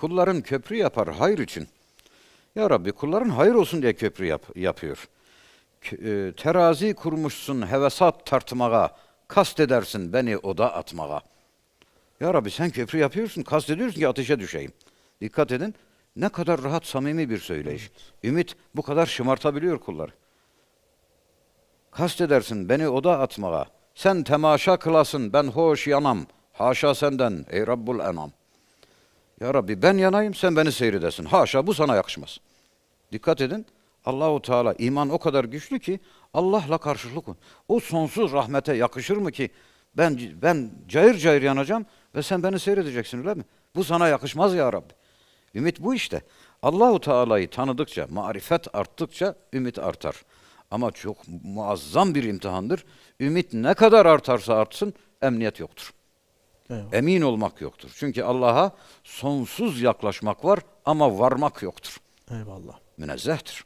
kulların köprü yapar hayır için. Ya Rabbi kulların hayır olsun diye köprü yap- yapıyor. E, terazi kurmuşsun hevesat tartmağa, kast edersin beni oda atmağa. Ya Rabbi sen köprü yapıyorsun, kast ediyorsun ki ateşe düşeyim. Dikkat edin, ne kadar rahat, samimi bir söyleyiş. Ümit bu kadar şımartabiliyor kulları. Kast edersin beni oda atmağa. Sen temaşa kılasın, ben hoş yanam. Haşa senden ey Rabbul enam. Ya Rabbi ben yanayım, sen beni seyredesin. Haşa bu sana yakışmaz. Dikkat edin. Allahu Teala iman o kadar güçlü ki Allah'la karşılık. O sonsuz rahmete yakışır mı ki ben ben cayır cayır yanacağım ve sen beni seyredeceksin öyle mi? Bu sana yakışmaz ya Rabbi. Ümit bu işte. Allahu Teala'yı tanıdıkça, marifet arttıkça ümit artar. Ama çok muazzam bir imtihandır. Ümit ne kadar artarsa artsın emniyet yoktur. Eyvallah. Emin olmak yoktur. Çünkü Allah'a sonsuz yaklaşmak var ama varmak yoktur. Eyvallah. Münezzehtir.